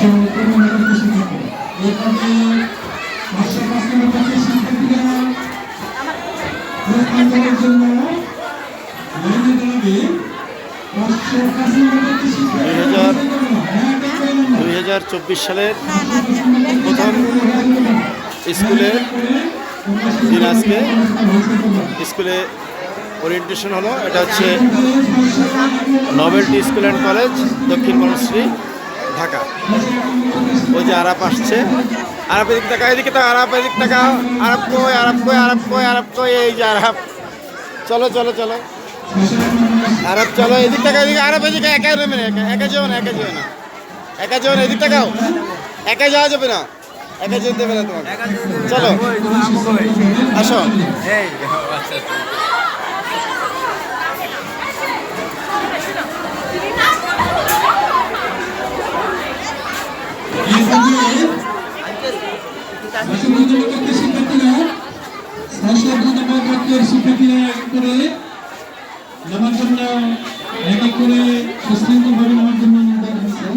ছয়শো পনেরো শিক্ষার্থী হাজার চব্বিশ সালের প্রথম স্কুলে দিন স্কুলে ওরিয়েন্টেশন হলো। এটা হচ্ছে নভেলটি স্কুল অ্যান্ড কলেজ দক্ষিণ বনশ্রী ঢাকা। ওই যে আরাপ আসছে। আরাপ এদিক টাকা এদিকে তো আরাপ এদিক টাকা আরাপ কই আরাপ কই আরাপ কই আরাপ কই এই যে আরাপ। চলো চলো চলো। আরাপ চলো এদিক টাকা এদিকে আরাপ এদিকে একা নেবে না একা একা যেও না একা যেও না। একা যেও না এদিক টাকাও একা যাওয়া যাবে না। একা যেতে দেবে না তোমাকে। চলো আসো। ছয়শো দুই নম্বর পক্ষের শিক্ষার্থীরা ছয়শো দুই শিক্ষার্থীরা এক করে নামার জন্য এক এক করে সুশৃঙ্খলভাবে নামার জন্য নির্ধারণ হয়েছে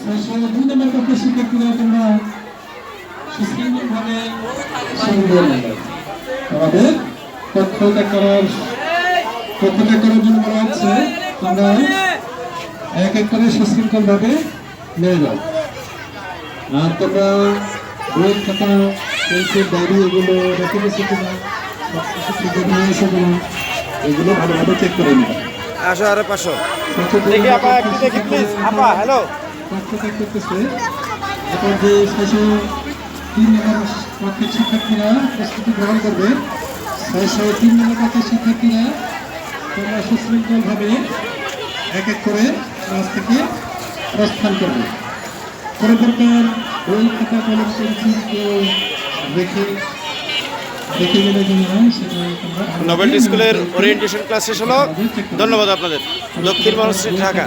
ছয়শো দুই নম্বর পক্ষের শিক্ষার্থীরা তোমরা সুশৃঙ্খলভাবে। আমাদের পক্ষ করার পক্ষ করার জন্য বলা হচ্ছে, তোমরা এক এক করে সুশৃঙ্খলভাবে নিয়ে যাও আর তোমরা বই পেন্সিল ডায়েরি এগুলো রেখে গেছো কিনা সব কিছু ঠিক কিনা এগুলো ভালোভাবে চেক করে আসো আরে পাশো দেখি আপা একটু দেখি প্লিজ আপা হ্যালো পক্ষ চেক করতেছে এখন যে ছয়শো তিন নম্বর শিক্ষার্থীরা প্রস্তুতি গ্রহণ করবে ছয়শো তিন নম্বর পক্ষের শিক্ষার্থীরা তোমরা সুশৃঙ্খলভাবে এক এক করে ক্লাস থেকে প্রস্থান করবে। কোনো প্রকার বই খাতা কলম কেউ নোবেলটি স্কুলের ওরিয়েন্টেশন ক্লাস শেষ হলো। ধন্যবাদ আপনাদের। দক্ষিণ মানুষ ঢাকা।